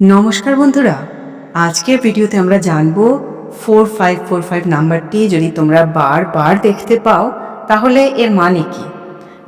নমস্কার বন্ধুরা। আজকের ভিডিওতে আমরা জানব ফোর ফাইভ ফোর ফাইভ নাম্বারটি যদি তোমরা বারবার দেখতে পাও, তাহলে এর মানে কি?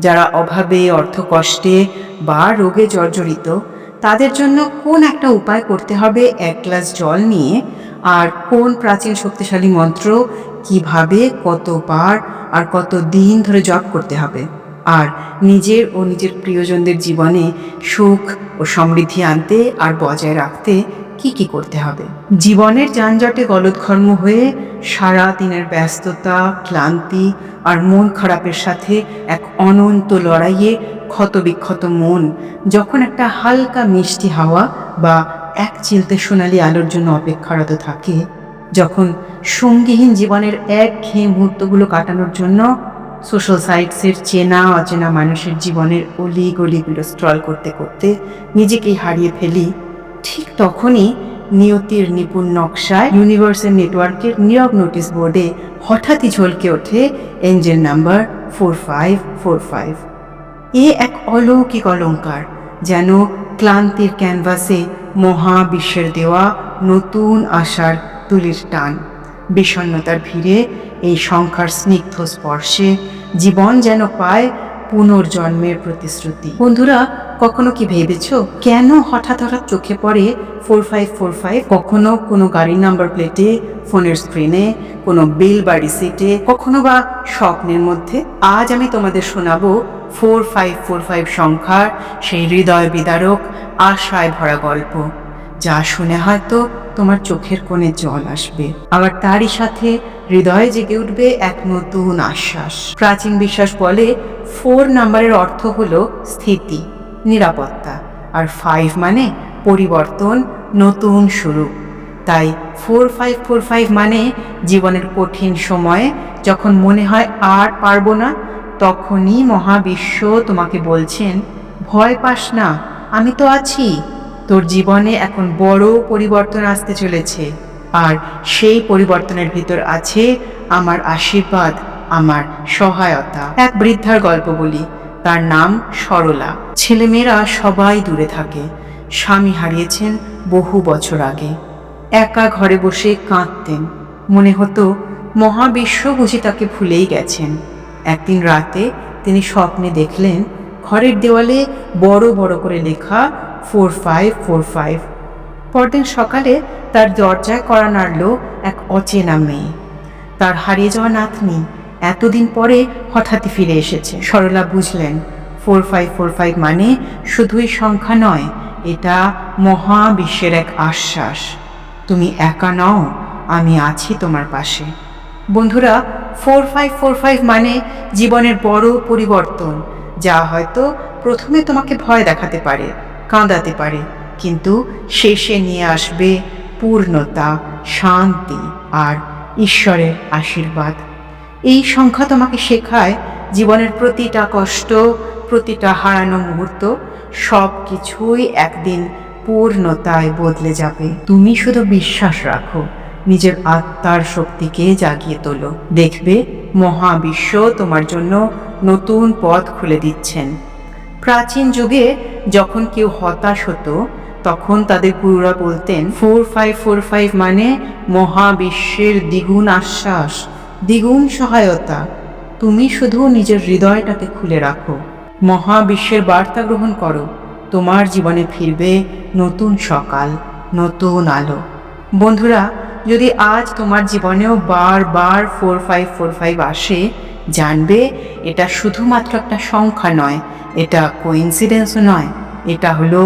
যারা অভাবে অর্থ কষ্টে বা রোগে জর্জরিত, তাদের জন্য কোন একটা উপায় করতে হবে এক গ্লাস জল নিয়ে? আর কোন প্রাচীন শক্তিশালী মন্ত্র কীভাবে, কতবার আর কত দিন ধরে জপ করতে হবে? আর নিজের ও নিজের প্রিয়জনদের জীবনে সুখ ও সমৃদ্ধি আনতে আর বজায় রাখতে কি কি করতে হবে? জীবনের যানজটে গলদঘর্ম হয়ে সারা দিনের ব্যস্ততা, ক্লান্তি আর মন খারাপের সাথে এক অনন্ত লড়াইয়ে ক্ষতবিক্ষত মন যখন একটা হালকা মিষ্টি হাওয়া বা এক চিলতে সোনালি আলোর জন্য অপেক্ষারত থাকে, যখন সঙ্গীহীন জীবনের এক ঘেয়ে মুহূর্তগুলো কাটানোর জন্য সোশ্যাল সাইটসের চেনা অচেনা মানুষের জীবনের অলি গলিগুলো স্ট্রল করতে করতে নিজেকেই হারিয়ে ফেলি, ঠিক তখনই নিয়তির নিপুণ নকশায় ইউনিভার্সাল নেটওয়ার্কের নিয়োগ নোটিশ বোর্ডে হঠাৎই ঝলকে ওঠে angel number four five four five এ এক অলৌকিক অলঙ্কার যেন ক্লান্তির ক্যানভাসে মহাবিশ্বের দেওয়া নতুন আশার তুলির টান। বিষণ্ণতার ভিড়ে এই সংখ্যার স্নিগ্ধ স্পর্শে জীবন যেন পায় পুনর্জন্মের প্রতিশ্রুতি। বন্ধুরা, কখনো কি ভেবেছো? কেন হঠাৎ হঠাৎ চোখে পড়ে ফোর ফাইভ ফোর ফাইভ কখনো কোনো গাড়ির নাম্বার প্লেটে ফোনের স্ক্রিনে কোনো বিল বা রিসিটে কখনো বা স্বপ্নের মধ্যে? আজ আমি তোমাদের শোনাবো ফোর ফাইভ ফোর ফাইভ সংখ্যার সেই হৃদয় বিদারক, আশায় ভরা গল্প। যা শুনে হয়তো তোমার চোখের কোণে জল আসবে। আবার তারই সাথে হৃদয়ে জেগে উঠবে এক নতুন আশ্বাস। প্রাচীন বিশ্বাস বলে, ফোর নাম্বারের অর্থ হলো স্থিতি, নিরাপত্তা। আর ফাইভ মানে পরিবর্তন, নতুন শুরু। তাই ফোর ফাইভ ফোর ফাইভ মানে জীবনের কঠিন সময়ে যখন মনে হয় আর পারব না, তখনই মহাবিশ্ব তোমাকে বলছেন, ভয় পাস না, আমি তো আছি। তোর জীবনে এখন বড় পরিবর্তন আসতে চলেছে। আর সেই পরিবর্তনের ভিতর আছে আমার আশীর্বাদ, আমার সহায়তা। এক বৃদ্ধার গল্প বলি, তার নাম সরলা। ছেলেমেয়েরা সবাই দূরে থাকে। স্বামী হারিয়েছেন বহু বছর আগে। একা ঘরে বসে কাঁদতেন। মনে হতো, মহাবিশ্ব বুঝি তাকে ভুলেই গেছেন। একদিন রাতে তিনি স্বপ্নে দেখলেন, ঘরের দেওয়ালে বড় বড় করে লেখা ফোর ফাইভ ফোর ফাইভ পরদিন সকালে তার দরজায় করা নাড়ল এক অচেনা মেয়ে তার হারিয়ে যাওয়া নাতনি এতদিন পরে হঠাৎই ফিরে এসেছে সরলা বুঝলেন ফোর ফাইভ ফোর ফাইভ মানে শুধুই সংখ্যা নয় এটা মহাবিশ্বের এক আশ্বাস তুমি একা নও আমি আছি তোমার পাশে বন্ধুরা ফোর ফাইভ ফোর ফাইভ মানে জীবনের বড় পরিবর্তন যা হয়তো প্রথমে তোমাকে ভয় দেখাতে পারে কাঁদাতে পারে, কিন্তু শেষে নিয়ে আসবে পূর্ণতা, শান্তি আর ঈশ্বরের আশীর্বাদ। এই সংখ্যা তোমাকে শেখায় জীবনের প্রতিটা কষ্ট, প্রতিটা হারানো মুহূর্ত সব কিছুই একদিন পূর্ণতায় বদলে যাবে। তুমি শুধু বিশ্বাস রাখো, নিজের আত্মার শক্তিকে জাগিয়ে তোলো। দেখবে মহাবিশ্ব তোমার জন্য নতুন পথ খুলে দিচ্ছেন। প্রাচীন যুগে যখন কেউ হতাশ হতো, তখন তাদের গুরুরা বলতেন, ফোর ফাইভ ফোর ফাইভ মানে মহাবিশ্বের দ্বিগুণ আশ্বাস, দ্বিগুণ সহায়তা। তুমি শুধু নিজের হৃদয়টাকে খুলে রাখো। মহাবিশ্বের বার্তা গ্রহণ করো। তোমার জীবনে ফিরবে নতুন সকাল, নতুন আলো। বন্ধুরা, যদি আজ তোমার জীবনেও বারবার ফোর ফাইভ ফোর ফাইভ আসে জানবে, এটা শুধুমাত্র একটা সংখ্যা নয়, এটা কোইন্সিডেন্সও নয়, এটা হলো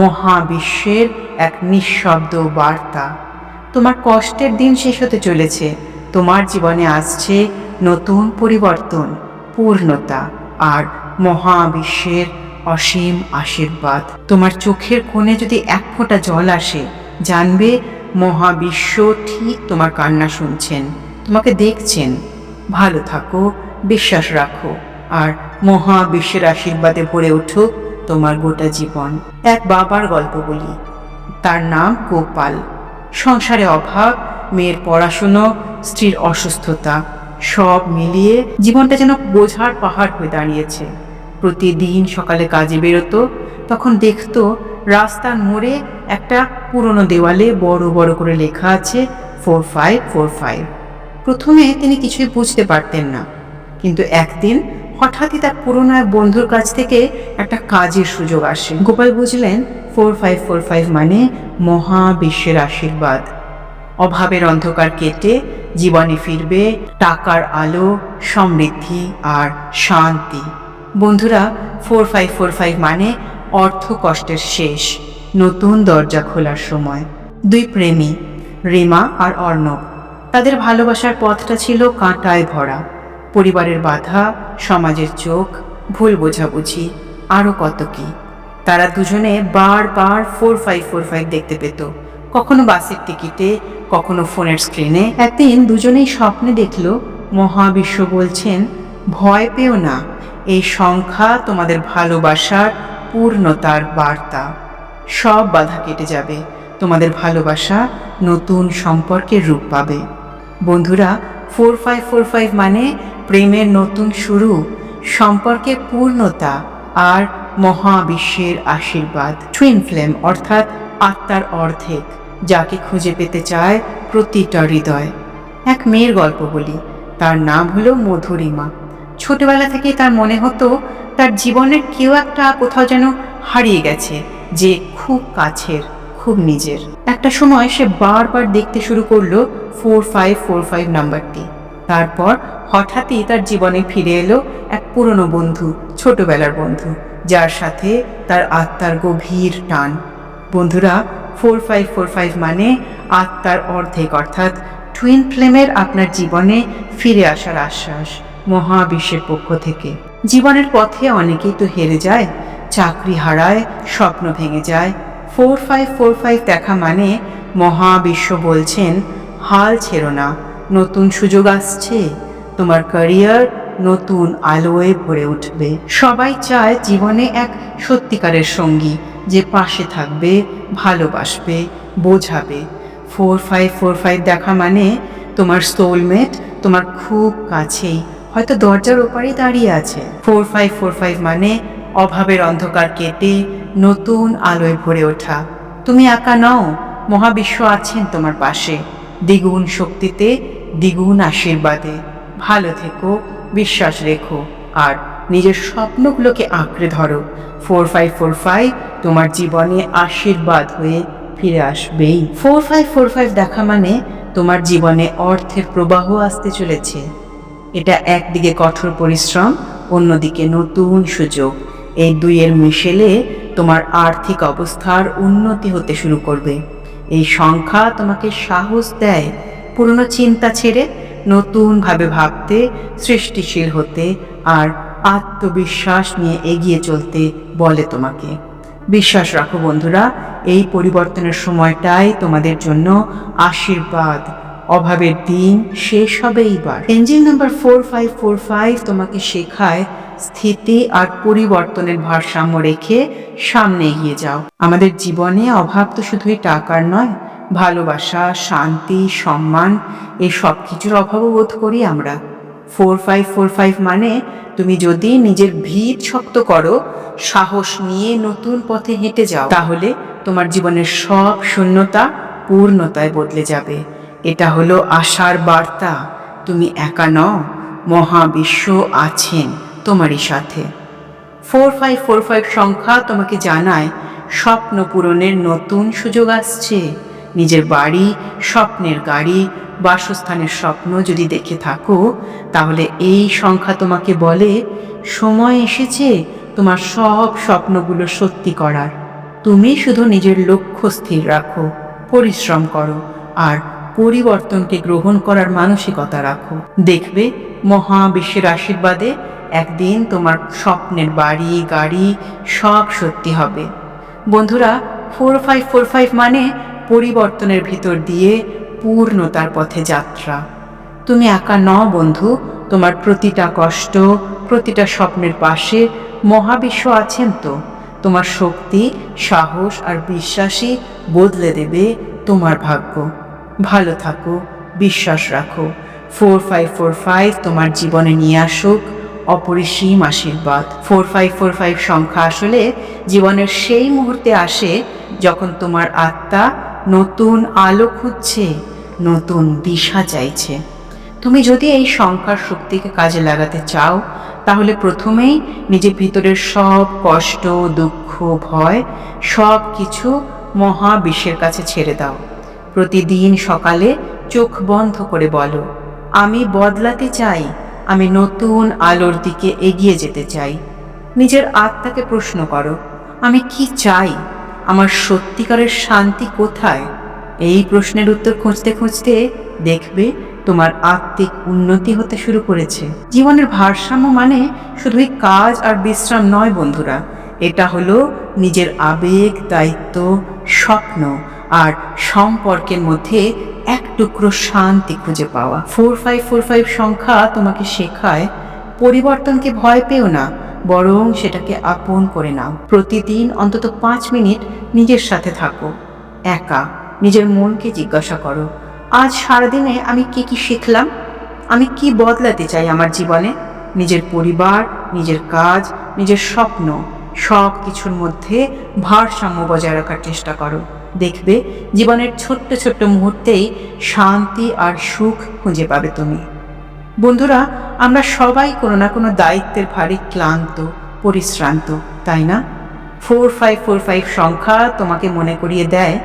মহাবিশ্বের এক নিঃশব্দ বার্তা। তোমার কষ্টের দিন শেষ হতে চলেছে, তোমার জীবনে আসছে নতুন পরিবর্তন, পূর্ণতা আর মহাবিশ্বের অসীম আশীর্বাদ। তোমার চোখের কোণে যদি এক ফোঁটা জল আসে, জানবে মহাবিশ্ব ঠিক তোমার কান্না শুনছেন, তোমাকে দেখছেন। ভালো থাকো বিশ্বাস রাখো, আর মহাবিশ্বের আশীর্বাদে ভরে উঠুক তোমার গোটা জীবন। এক বাবার গল্প বলি। তার নাম গোপাল। সংসারে অভাব, মেয়ের পড়াশুনো, স্ত্রীর অসুস্থতা, সব মিলিয়ে জীবনটা যেন বোঝার পাহাড় হয়ে দাঁড়িয়েছে। প্রতিদিন সকালে কাজে বেরোতো, তখন দেখতো রাস্তার মোড়ে একটা পুরনো দেওয়ালে বড় বড় করে লেখা আছে, ফোর ফাইভ ফোর ফাইভ। প্রথমে তিনি কিছুই বুঝতে পারতেন না। কিন্তু একদিন হঠাৎই তার পুরনো এক বন্ধুর কাছ থেকে একটা কাজের সুযোগ আসে। গোপাল বুঝলেন ফোর ফাইভ ফোর ফাইভ মানে মহাবিশ্বের আশীর্বাদ। অভাবের অন্ধকার কেটে জীবনে ফিরবে টাকার আলো, সমৃদ্ধি আর শান্তি। বন্ধুরা ফোর ফাইভ ফোর ফাইভ মানে অর্থ কষ্টের শেষ, নতুন দরজা খোলার সময়। দুই প্রেমী, রিমা আর অর্ণব। তাদের ভালোবাসার পথটা ছিল কাঁটায় ভরা। পরিবারের বাধা, সমাজের চোখ, ভুল বোঝাবুঝি আরও কত কি। তারা দুজনে বারবার ফোর ফাইভ ফোর ফাইভ দেখতে পেত। কখনো বাসের টিকিটে, কখনো ফোনের স্ক্রিনে। একদিন দুজনেই স্বপ্নে দেখল, মহাবিশ্ব বলছেন, ভয় পেও না, এই সংখ্যা তোমাদের ভালোবাসার পূর্ণতার বার্তা। সব বাধা কেটে যাবে, তোমাদের ভালোবাসা নতুন সম্পর্কের রূপ পাবে। বন্ধুরা ফোর ফাইভ ফোর ফাইভ মানে প্রেমের নতুন শুরু, সম্পর্কে পূর্ণতা আর মহাবিশ্বের আশীর্বাদ টুইন ফ্লেম অর্থাৎ আত্মার অর্ধেক, যাকে খুঁজে পেতে চায় প্রতিটা হৃদয়। এক মেয়ের গল্প বলি, তার নাম হলো মধুরিমা। ছোটবেলা থেকেই তার মনে হতো, তার জীবনের কেউ একটা কোথাও যেন হারিয়ে গেছে, যে খুব কাছের, খুব নিজের। একটা সময় সে বারবার দেখতে শুরু করল ফোর ফাইভ ফোর ফাইভ নাম্বারটি। তারপর হঠাৎই তার জীবনে ফিরে এলো এক পুরনো বন্ধু, ছোটবেলার বন্ধু, যার সাথে তার আত্মার গভীর টান। বন্ধুরা ফোর ফাইভ ফোর ফাইভ মানে আত্মার অর্ধেক, অর্থাৎ টুইন ফ্লেমের আপনার জীবনে ফিরে আসার আশ্বাস মহাবিশ্বের পক্ষ থেকে। জীবনের পথে অনেকেই তো হেরে যায়, চাকরি হারায়, স্বপ্ন ভেঙে যায়। ফোর ফাইভ ফোর ফাইভ দেখা মানে মহাবিশ্ব বলছেন হাল ছেড়ো না। নতুন সুযোগ আসছে। তোমার ক্যারিয়ার নতুন আলোয় ভরে উঠবে। সবাই চায় জীবনে এক সত্যিকারের সঙ্গী, যে পাশে থাকবে, ভালোবাসবে, বোঝাবে। ফোর ফাইভ ফোর ফাইভ দেখা মানে তোমার সোলমেট তোমার খুব কাছেই, হয়তো দরজার ওপারেই দাঁড়িয়ে আছে। ফোর ফাইভ ফোর ফাইভ মানে অভাবের অন্ধকার কেটে নতুন আলোয় ভরে ওঠা। তুমি একা নও, মহাবিশ্ব আছেন তোমার পাশে। দ্বিগুণ শক্তিতে, দ্বিগুণ আশীর্বাদে। ভালো থেকো, বিশ্বাস রেখো। আর নিজের স্বপ্নগুলোকে আঁকড়ে ধরো। ফোর ফাইভ ফোর ফাইভ তোমার জীবনে আশীর্বাদ হয়ে ফিরে আসবেই। ফোর ফাইভ ফোর ফাইভ দেখা মানে তোমার জীবনে অর্থের প্রবাহ আসতে চলেছে। এটা একদিকে কঠোর পরিশ্রম, অন্যদিকে নতুন সুযোগ। এই দুইয়ের মিশেলে তোমার আর্থিক অবস্থার উন্নতি হতে শুরু করবে। এই সংখ্যা তোমাকে সাহস দেয়। পুরনো চিন্তা ছেড়ে নতুনভাবে ভাবতে, সৃষ্টিশীল হতে আর আত্মবিশ্বাস নিয়ে এগিয়ে চলতে বলে তোমাকে। বিশ্বাস রাখো বন্ধুরা, এই পরিবর্তনের সময়টাই তোমাদের জন্য আশীর্বাদ। অভাবের দিন শেষ হবে এইবার। Engine number four five four five তোমাকে শেখায় স্থিতি আর পরিবর্তনের ভারসাম্য রেখে সামনে এগিয়ে যাও। আমাদের জীবনে অভাব তো শুধুই টাকার নয়, ভালোবাসা, শান্তি, সম্মান, এই সব কিছুর অভাবও বোধ করি আমরা। ফোর ফাইভ ফোর ফাইভ মানে তুমি যদি নিজের ভিত শক্ত করো, সাহস নিয়ে নতুন পথে হেঁটে যাও, তাহলে তোমার জীবনের সব শূন্যতা পূর্ণতায় বদলে যাবে। এটা হলো আশার বার্তা। তুমি একা নও, মহাবিশ্ব আছেন। তোমারই সাথে। ফোর ফাইভ ফোর ফাইভ সংখ্যা তোমাকে জানায়, স্বপ্ন পূরণের নতুন সুযোগ আসছে। নিজের বাড়ি, স্বপ্নের গাড়ি, বাসস্থানের স্বপ্ন যদি দেখে থাকো, তাহলে এই সংখ্যা তোমাকে বলে, সময় এসেছে তোমার সব স্বপ্নগুলো সত্যি করার। তুমি শুধু নিজের লক্ষ্য স্থির রাখো, পরিশ্রম করো, আর পরিবর্তনকে গ্রহণ করার মানসিকতা রাখো। দেখবে মহাবিশ্বের আশীর্বাদে একদিন তোমার স্বপ্নের বাড়ি, গাড়ি সব সত্যি হবে। বন্ধুরা ফোর ফাইভ ফোর ফাইভ মানে পরিবর্তনের ভিতর দিয়ে পূর্ণতার পথে যাত্রা। তুমি একা ন বন্ধু, তোমার প্রতিটা কষ্ট, প্রতিটা স্বপ্নের পাশে মহাবিশ্ব আছেন তো। তোমার শক্তি, সাহস আর বিশ্বাসই বদলে দেবে তোমার ভাগ্য। ভালো থাকো, বিশ্বাস রাখো। ফোর ফাইভ ফোর ফাইভ তোমার জীবনে নিয়ে আসুক। অপরিসীম আশীর্বাদ। ফোর ফাইভ ফোর ফাইভ সংখ্যা আসলে জীবনের সেই মুহূর্তে আসে যখন তোমার আত্মা নতুন আলো খুঁজছে, নতুন দিশা চাইছে। তুমি যদি এই সংখ্যার শক্তিকে কাজে লাগাতে চাও, তাহলে প্রথমেই নিজের ভিতরের সব কষ্ট, দুঃখ, ভয় সব কিছু মহাবিশ্বের কাছে ছেড়ে দাও। প্রতিদিন সকালে চোখ বন্ধ করে বলো, আমি বদলাতে চাই আমি নতুন আলোর দিকে এগিয়ে যেতে চাই। নিজের আত্মাকে প্রশ্ন করো, আমি কি চাই? আমার সত্যিকারের শান্তি কোথায়? এই প্রশ্নের উত্তর খুঁজতে খুঁজতে দেখবে তোমার আত্মিক উন্নতি হতে শুরু করেছে। জীবনের ভারসাম্য মানে শুধুই কাজ আর বিশ্রাম নয় বন্ধুরা, এটা হলো নিজের আবেগ, দায়িত্ব, স্বপ্ন আর সম্পর্কের মধ্যে এক টুকরো শান্তি খুঁজে পাওয়া। ফোর ফাইভ ফোর ফাইভ সংখ্যা তোমাকে শেখায়, পরিবর্তনকে ভয় পেও না, বরং সেটাকে আপন করে নাও। প্রতিদিন অন্তত পাঁচ মিনিট নিজের সাথে থাকো, একা। নিজের মনকে জিজ্ঞাসা করো, আজ সারাদিনে আমি কি কি শিখলাম? আমি কি বদলাতে চাই আমার জীবনে? নিজের পরিবার, নিজের কাজ, নিজের স্বপ্ন সব কিছুর মধ্যে ভারসাম্য বজায় রাখার চেষ্টা করো। দেখবে জীবনের ছোট্ট ছোট্ট মুহূর্তেই শান্তি আর সুখ খুঁজে পাবে তুমি। বন্ধুরা, আমরা সবাই কোনো না কোনো দায়িত্বের ভারী ক্লান্ত, পরিশ্রান্ত, তাই না? ফোর ফাইভ ফোর ফাইভ সংখ্যা তোমাকে মনে করিয়ে দেয়,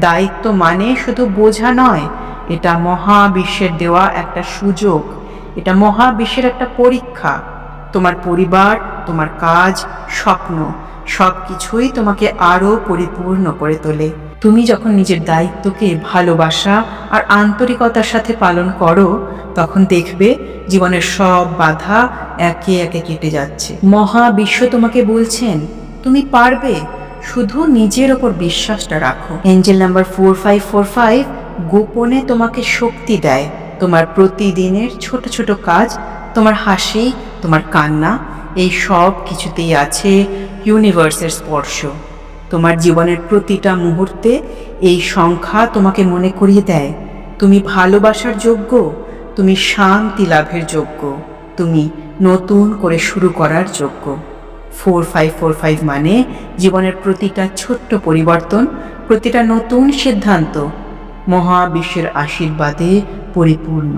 দায়িত্ব মানে শুধু বোঝা নয়, এটা মহাবিশ্বের দেওয়া একটা সুযোগ, এটা মহাবিশ্বের একটা পরীক্ষা। তোমার পরিবার, তোমার কাজ, স্বপ্ন সব কিছুই তোমাকে আরও পরিপূর্ণ করে তোলে। তুমি যখন নিজের দায়িত্বকে ভালোবাসা আর আন্তরিকতার সাথে পালন করো, তখন দেখবে জীবনের সব বাধা একে একে কেটে যাচ্ছে। মহাবিশ্ব তোমাকে বলছেন, তুমি পারবে, শুধু নিজের ওপর বিশ্বাসটা রাখো। Angel number four five four five গোপনে তোমাকে শক্তি দেয়। তোমার প্রতিদিনের ছোট ছোট কাজ, তোমার হাসি, তোমার কান্না, এই সব কিছুতেই আছে ইউনিভার্সের স্পর্শ। তোমার জীবনের প্রতিটা মুহূর্তে এই সংখ্যা তোমাকে মনে করিয়ে দেয়। তুমি ভালোবাসার যোগ্য, তুমি শান্তি লাভের যোগ্য, তুমি নতুন করে শুরু করার যোগ্য। ফোর ফাইভ ফোর ফাইভ মানে জীবনের প্রতিটা ছোট্ট পরিবর্তন, প্রতিটা নতুন সিদ্ধান্ত মহাবিশ্বের আশীর্বাদে পরিপূর্ণ।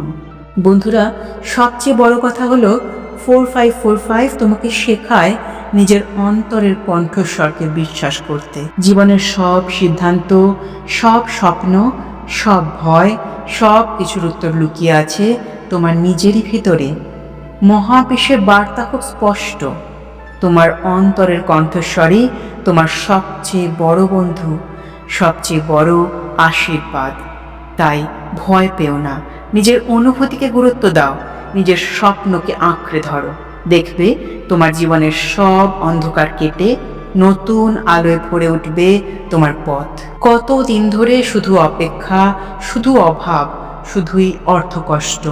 বন্ধুরা, সবচেয়ে বড় কথা হলো, ফোর ফাইভ ফোর ফাইভ তোমাকে শেখায় নিজের অন্তরের কণ্ঠস্বরকে বিশ্বাস করতে। জীবনের সব সিদ্ধান্ত, সব স্বপ্ন, সব ভয়, সব কিছুর উত্তর লুকিয়ে আছে তোমার নিজেরই ভিতরে। মহাবিশ্বের বার্তা খুব স্পষ্ট। তোমার অন্তরের কণ্ঠস্বরই তোমার সবচেয়ে বড় বন্ধু, সবচেয়ে বড় আশীর্বাদ। তাই ভয় পেও না। নিজের অনুভূতিকে গুরুত্ব দাও। নিজের স্বপ্নকে আঁকড়ে ধরো। দেখবে তোমার জীবনের সব অন্ধকার কেটে নতুন আলোয় ভরে উঠবে তোমার পথ। কত দিন ধরে শুধু অপেক্ষা, শুধু অভাব, শুধুই অর্থকষ্ট।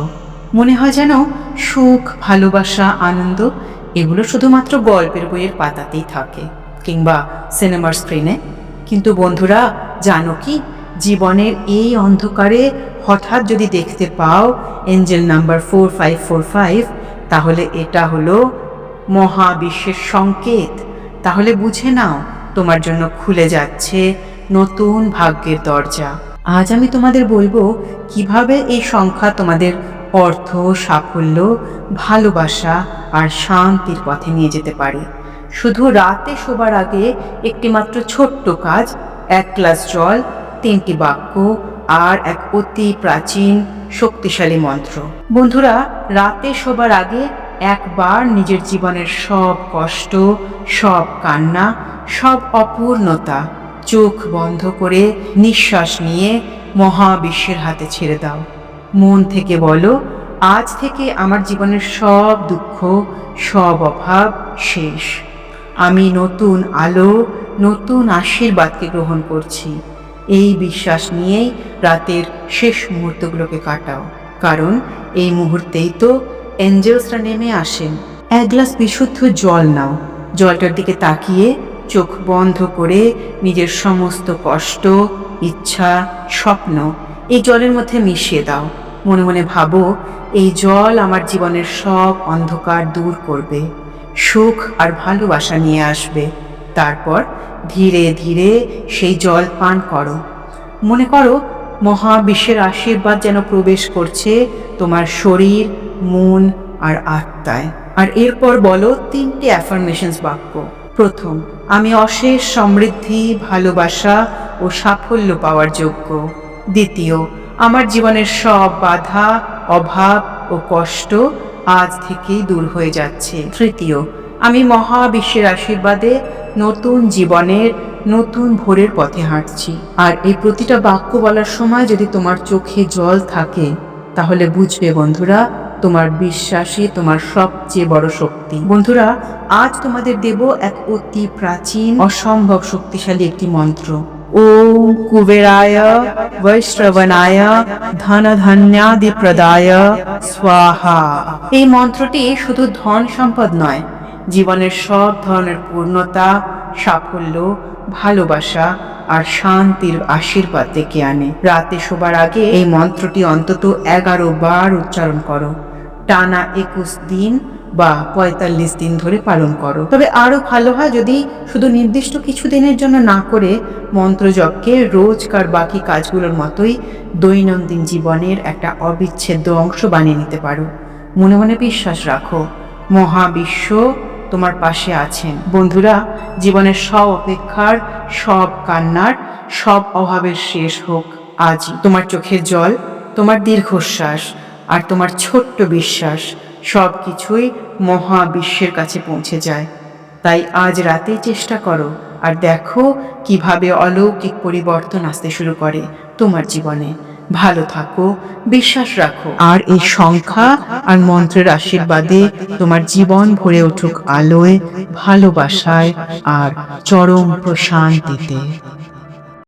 মনে হয় যেন সুখ, ভালোবাসা, আনন্দ এগুলো শুধুমাত্র গল্পের বইয়ের পাতাতেই থাকে কিংবা সিনেমার স্ক্রিনে। কিন্তু বন্ধুরা, জানো কি? জীবনের এই অন্ধকারে হঠাৎ যদি দেখতে পাও, angel number four five four five তাহলে এটা হলো মহাবিশ্বের সংকেত। তাহলে বুঝে নাও, তোমার জন্য খুলে যাচ্ছে নতুন ভাগ্যের দরজা। আজ আমি তোমাদের বলব, কীভাবে এই সংখ্যা তোমাদের অর্থ, সাফল্য, ভালোবাসা আর শান্তির পথে নিয়ে যেতে পারে। শুধু রাতে শোবার আগে একটি মাত্র ছোট্ট কাজ, এক গ্লাস জল, তিনটি বাক্য আর এক অতি প্রাচীন শক্তিশালী মন্ত্র। বন্ধুরা, রাতে শোবার আগে একবার নিজের জীবনের সব কষ্ট, সব কান্না, সব অপূর্ণতা চোখ বন্ধ করে নিঃশ্বাস নিয়ে মহাবিশ্বের হাতে ছেড়ে দাও। মন থেকে বলো, আজ থেকে আমার জীবনের সব দুঃখ, সব অভাব শেষ। আমি নতুন আলো, নতুন আশীর্বাদকে গ্রহণ করছি। এই বিশ্বাস নিয়েই রাতের শেষ মুহূর্তগুলোকে কাটাও। কারণ এই মুহূর্তেই তো অ্যাঞ্জেলসরা নেমে আসেন। এক গ্লাস বিশুদ্ধ জল নাও। জলটার দিকে তাকিয়ে চোখ বন্ধ করে নিজের সমস্ত কষ্ট, ইচ্ছা, স্বপ্ন এই জলের মধ্যে মিশিয়ে দাও। মনে মনে ভাবো, এই জল আমার জীবনের সব অন্ধকার দূর করবে। সুখ আর ভালোবাসা নিয়ে আসবে। তারপর ধীরে ধীরে সেই জল পান করো। মনে করো, মহাবিশ্বের আশীর্বাদ যেন প্রবেশ করছে তোমার শরীর, মন আর আত্মায়। আর এরপর বলো তিনটে অ্যাফার্মেশনস বাক্য। প্রথম, আমি অশেষ সমৃদ্ধি, ভালোবাসা ও সাফল্য পাওয়ার যোগ্য। দ্বিতীয়, আমার জীবনের সব বাধা, অভাব ও কষ্ট আজ থেকেই দূর হয়ে যাচ্ছে। তৃতীয়, আমি মহাবিশ্বের আশীর্বাদে নতুন জীবনের, নতুন ভোরের পথে হাঁটছি। আর এই প্রতিটা বাক্য বলার সময় যদি তোমার চোখে জল থাকে, তাহলে বুঝবে বন্ধুরা, তোমার বিশ্বাসই তোমার সবচেয়ে বড় শক্তি। বন্ধুরা, আজ তোমাদের দেব এক অতি প্রাচীন, অসম্ভব শক্তিশালী একটি মন্ত্র। ওম কুবেরায় বৈশ্রবণায় ধন ধন্যাদি প্রদায় স্বাহা। এই মন্ত্রটি শুধু ধন সম্পদ নয় জীবনের সব ধরনের পূর্ণতা, সাফল্য, ভালোবাসা আর শান্তির আশীর্বাদ ডেকে আনে। রাতে শোবার আগে এই মন্ত্রটি অন্তত এগারো বার উচ্চারণ করো। টানা একুশ দিন বা পঁয়তাল্লিশ দিন ধরে পালন করো। তবে আরও ভালো হয় যদি শুধু নির্দিষ্ট কিছু দিনের জন্য না করে মন্ত্রজপকে রোজকার বাকি কাজগুলোর মতোই দৈনন্দিন জীবনের একটা অবিচ্ছেদ্য অংশ বানিয়ে নিতে পারো। মনে মনে বিশ্বাস রাখো, মহাবিশ্ব তোমার পাশে আছেন। বন্ধুরা, জীবনের সব অপেক্ষার, সব কান্নার, সব অভাবের শেষ হোক আজই তোমার চোখের জল, তোমার দীর্ঘশ্বাস আর তোমার ছোট্ট বিশ্বাস, সব কিছুই মহাবিশ্বের কাছে পৌঁছে যায়। তাই আজ রাতেই চেষ্টা করো আর দেখো কীভাবে অলৌকিক পরিবর্তন আসতে শুরু করে তোমার জীবনে। ভালো থাকো, বিশ্বাস রাখো। আর এই সংখ্যা আর মন্ত্রের আশীর্বাদে তোমার জীবন ভরে উঠুক আলোয়, ভালোবাসায় আর চরম প্রশান্তিতে।